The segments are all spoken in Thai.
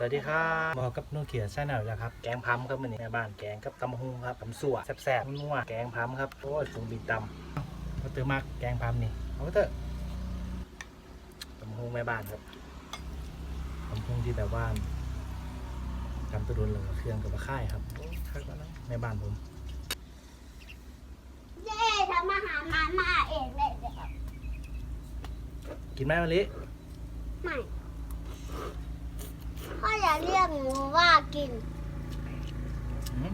สวัสดีครับบอกกับนุ่นเขียนแซ่แนวแล้วครับ แกงพัมครับมันนี่แม่บ้านแกงกับตำฮุงครับตำสั่วแซ่บๆนัวๆแกงพัมครับโอ้ยฝูงบินตำเขาเติมมากแกงพัมนี่เอาไปเถอะตำฮุงแม่บ้านครับตำฮุงที่แบบว่าตำตัวโดนเลยเครื่องกับมะข่ายครับโอ้ยคักแล้วนะแม่บ้านผมเย้ทำอาหารมาม่าเองเลยเดี๋ยวกินไหมมะลิไม่ พ่ออย่าเรียกหนูว่ากินอืม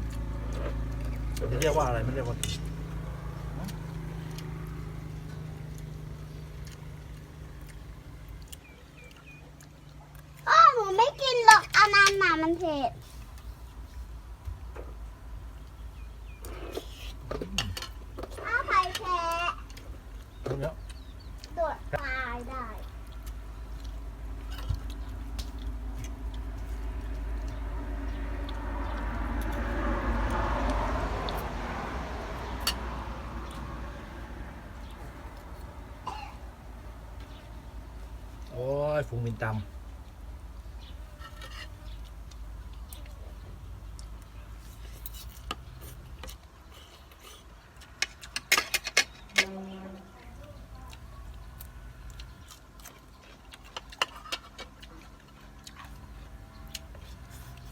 จะเรียกว่าอะไรไม่เรียกว่ากินพ่อหนูไม่กินหรอกอันนั้นน่ะมันเผ็ดถ้าใครแพ้ เอาเนี้ย โดดตายได้ โอ้ยฝูงบินตำ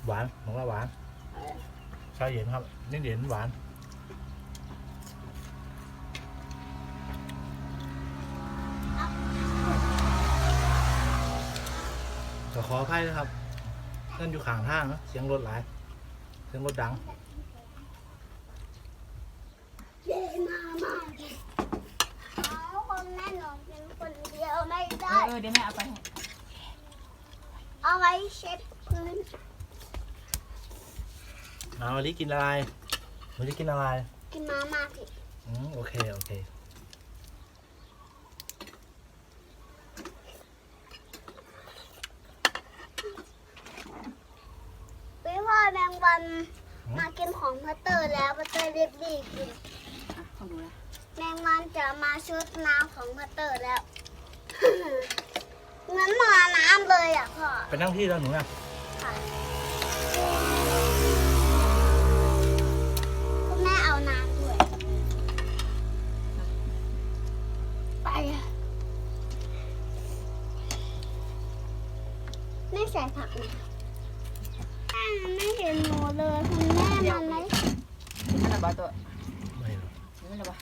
หวานผมว่าหวานชาเย็นครับนี่เย็นหวาน ก็ขออภัย นะครับนั่นอยู่ข้างทางนะเสียงรถหลาย เสียงรถดังเย้มาม่าเอาคนแม่หนูกินคนเดียวไม่เอได้ อเออเดี๋ยวแม่เอาไปให้เอาไว้เช็ดพื้นเอาวันนี้กินอะไรวันนี้กินอะไรกินมาม่าสิอืมโอเค โอเค พี่พ่อแมงวัน อืม มากิน ของพัตเตอร์แล้วพัตเตอร์รีบรีบกินอะของดูนะแมงวันจะมาชุดน้ำของพัตเตอร์แล้วงั้นมาน้ำเลยอะพ่อไปนั่งที่แล้วหนูนะค่ะคุณแม่เอาน้ำด้วย ไปอะไม่ใส่ผักนะแม่ไม่เห็นหนูเลยคุณแม่มันไม่ อันละบาตัว ไม่หรอก นี่ละบา เ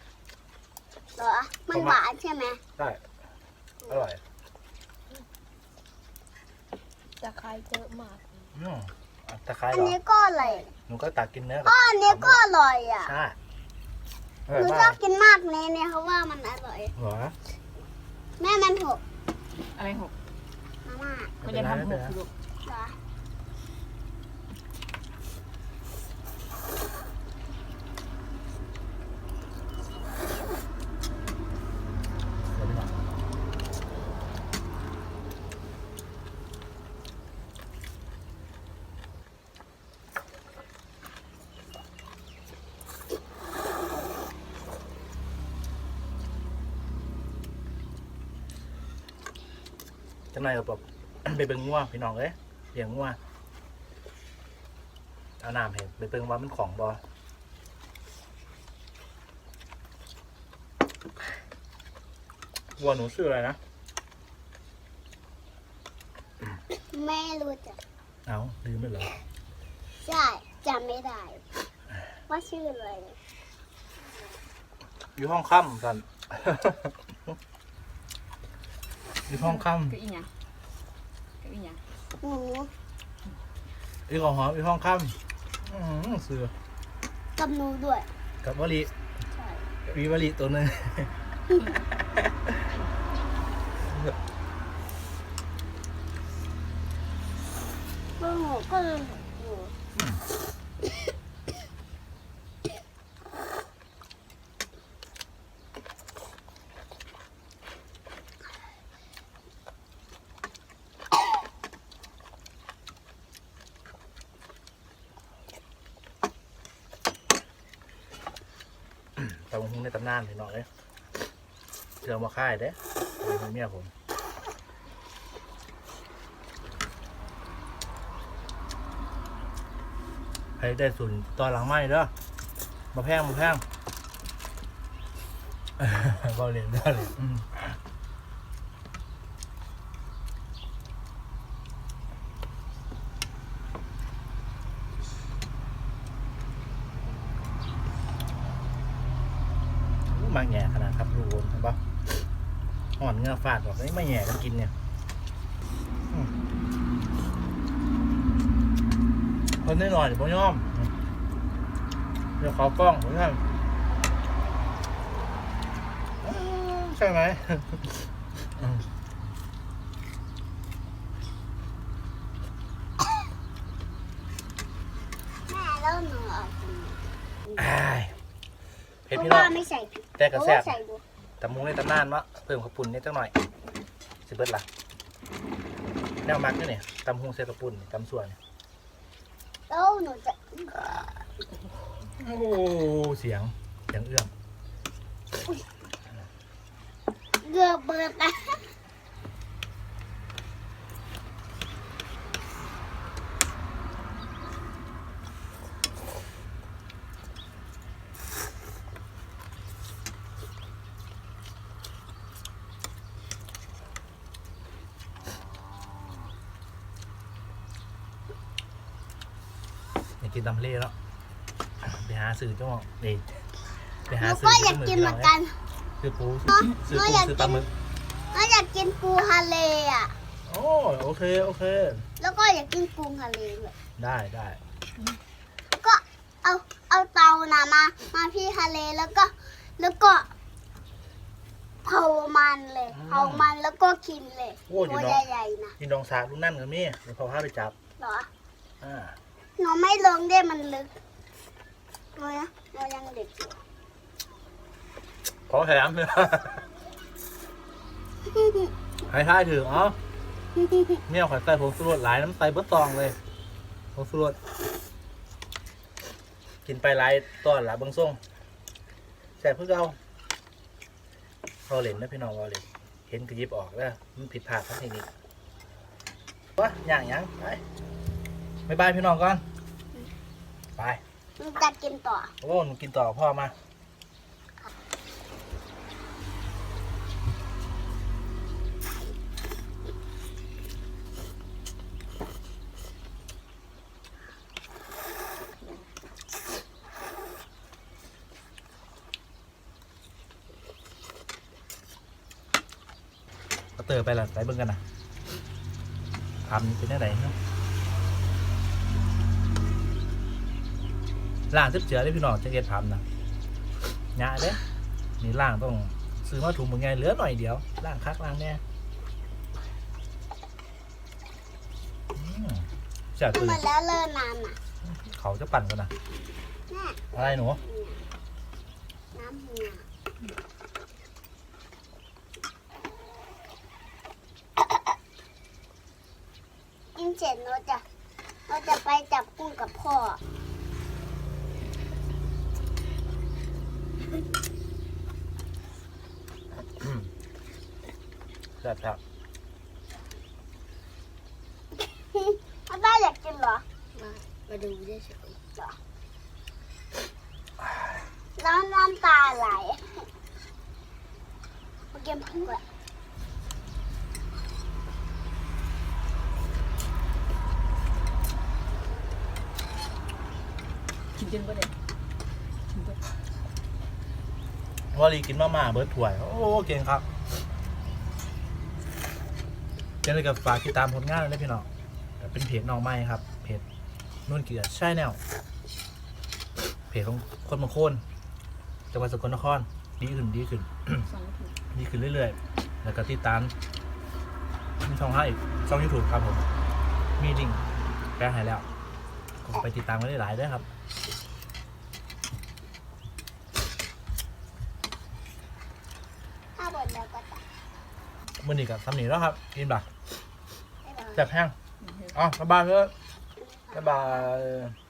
เหรอ มันหวานใช่ไหมได้อร่อยจะคายเยอะมาก อืมอะตะไคร้อัเหนรอนี้ก็อร่อยหนูก็ตักกินเนื้อพ่ออันนี้ก็อร่อยอะใช่อหร่อยนูชมาอกบกินมากเนเนี่ยเขาว่ามันอร่อย เหรอแม่มันหกอะไรหกมาม่ามันจะทำหกลูกเหรอ เดี๋ยวไปหน่อย จังไรกับแบบไปเบิ่งงัวพี่น้องเอ้ยเลี้ยงงัวเอาน้ำเห็นไปเบิ่งว่ามันของบอวัวหนูชื่ออะไรนะ ไม่รู้จักเอาลืมไปเหรอใช่จำไม่ได้ ว่าชื่ออะไร อยู่ห้องค่ำกัน อยู่ห้องค่ก็อีหยังก็อีหยังหนูำอีกของหอมอยู่ห้องค่ำอื้อหือเสือกับหนูด้วย กับวลีใช่ มีวลีตัวหนึ่ง แล้วหนูก็เลยหนู ตำหุ้งในตำนานพี่น้องเลยเรือมาค่ายเด้เป็นเมียผมให้ได้สุนตอนหลังไม่เด้อมาแพงมาแพงบอเรียนบอลเล่นอืมมาแง่ขนาดครับทุกคนเห็นปะ ห่อนเงือกฟาดบอกนี่ไม่แง่กันกินเนี่ยอืมคนนิดหน่อยเดี๋ยวพ่ย่อมอืมเดี๋ยวขอกล้องผมท่านอ้าวใช่ไหมอืมแม่แล้วหนูเอาตรงนี้อ้ายเผ็ดเพพี่ราะน้อว่างไม่ใส่พริกแต่เพกระราะแซ่ว่าบใส่ดู ตำมุงในตำนานวะเพิ่มข้าวปุ้นนิดจังหน่อยสิเบิดละแนวมักนี่เนี่ยตำฮุงเซกระปุ่นตำส่วนเนี่ยแล้วหนูจะโอ้เสียงเสียงเอื้อมเกือบเบิดนะอ กกินตำทะเลแล้ว ไปหาซื้อจ้องนี่ไปหหานูซื้อก็อยากกินเหมือนกันซื้อปูเนอะซื้อหนูปูอยากซื้อกิปลานหมึกหนูอยากกินปูทะเลอะ โอ้โอเคโอเค แล้วก็อยากกินปูทะเลด้วยได้ได้ก็เอาเอาเตานะมา มาที่ทะเลแล้วก็แล้วก็เผามันเลยเผามันแล้วก็กินเลยโอ้ยตัวน้องใหญ่ๆนะกินดองสากลูกนั่นกับมี่เดี๋ยวพอพาไปจับเหรอ อ่า หนูไม่ลงได้มันลึกหนูนะหนูยังเด็กอยู่ขอแถมเลยให้ท้ายถืออ๋อเมี่ยวข่อใส่ผงสุรสหลายน้ำใส่เบิดตองเลยผงสุรสกินไปหลายตอนละเบางส่งแซ่บเพื่อเอาเราเล่นนะพี่น้องเราเล่นเห็นก็ยิบออกแล้วมันผิดพลาดทั้งทีนี้วะอย่างยังไปบายบายพี่น้องก่อน ไปหนูจะกินต่อ โอ้หนูกินต่อพ่อมาเอาเตอร์ไปละไปเบิ่งกันนะทำเป็นยังไงเนาะ ล่างซึบเจือได้พี่น้องจะเก็ดทำนะหยาเด้นี่ล่างต้องซื้อมาถุงมือไงเหลือหน่อยเดียวล่างคักล่างแน่อืมแซ่บทำตัวไมนี้แล้วเลิกนานอะเขาจะปั่นกันนะแม่อะไรหนูน้ำเหี่ยกินเสร็จเราจะเราจะไปจับกุ้งกับพ่อ แซ่บครับพ่อได้อยากกินเหรอ มา มาดูได้เฉยเหรอแล้วน้ำตาไหลมาเก็บผักก่อนกินจนก็ได้กินจนวอลีกินมาม่าเบิร์ดถ้วย โอ้ เก่งครับเจะได้กับฝากติดตามผลงานเลยพี่น้องเป็นเพจน้องไม้ครับ เพจนุ่นเกียร์ใช่แนวเพจของคนบางคนจังหวัดสกลนครดีขึ้นดีขึ้นดีขึ้นเรื่อยๆ แล้วก็ติดตามช่องให้ช่องยูทูบครับผม มีจริงแปลหายแล้วก็ไปติดตามกันได้หลายด้วยครับถ้นมนี้กับซ้ำหนีแล้วครับกินบัก แซ่บแห้งอ๋อบ๊ายบายเพื่อนบ๊ายบาย